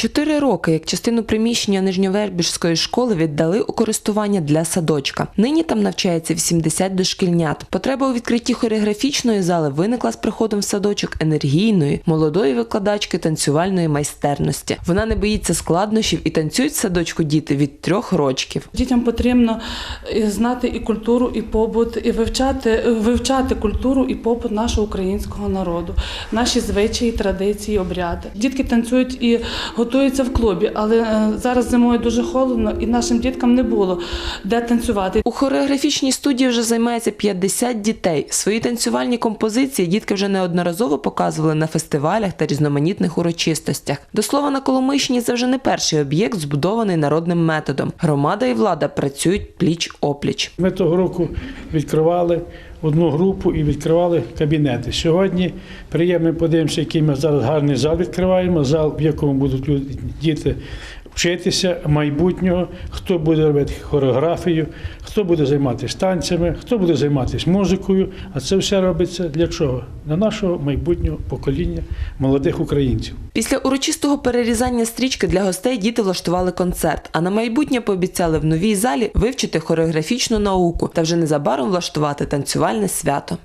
Чотири роки, як частину приміщення Нижньовербіжської школи віддали у користування для садочка. Нині там навчається 80 дошкільнят. Потреба у відкритті хореографічної зали виникла з приходом в садочок енергійної, молодої викладачки танцювальної майстерності. Вона не боїться складнощів і танцюють в садочку діти від трьох рочків. Дітям потрібно е, знати і культуру, і побут, і вивчати, вивчати культуру і побут нашого українського народу, наші звичаї, традиції, обряди. Дітки танцюють і готуються в клубі, але е, зараз зимою дуже холодно, і нашим діткам не було де танцювати. У хореографічній студії вже займається 50 дітей. Свої танцювальні композиції дітки вже неодноразово показували на фестивалях та різноманітних урочистостях. До слова, на Коломийщині це вже не перший об'єкт, збудований народним методом. Громада і влада працюють пліч опліч. Ми того року відкривали одну групу і відкривали кабінети. Сьогодні приємно подивимося, який ми зараз гарний зал відкриваємо. Зал, в якому будуть люди- діти вчитися майбутнього, хто буде робити хореографію, хто буде займатися танцями, хто буде займатися музикою. А це все робиться для чого? Для нашого майбутнього покоління молодих українців. Після урочистого перерізання стрічки для гостей діти влаштували концерт, а на майбутнє пообіцяли в новій залі вивчити хореографічну науку та вже незабаром влаштувати танцювальне свято.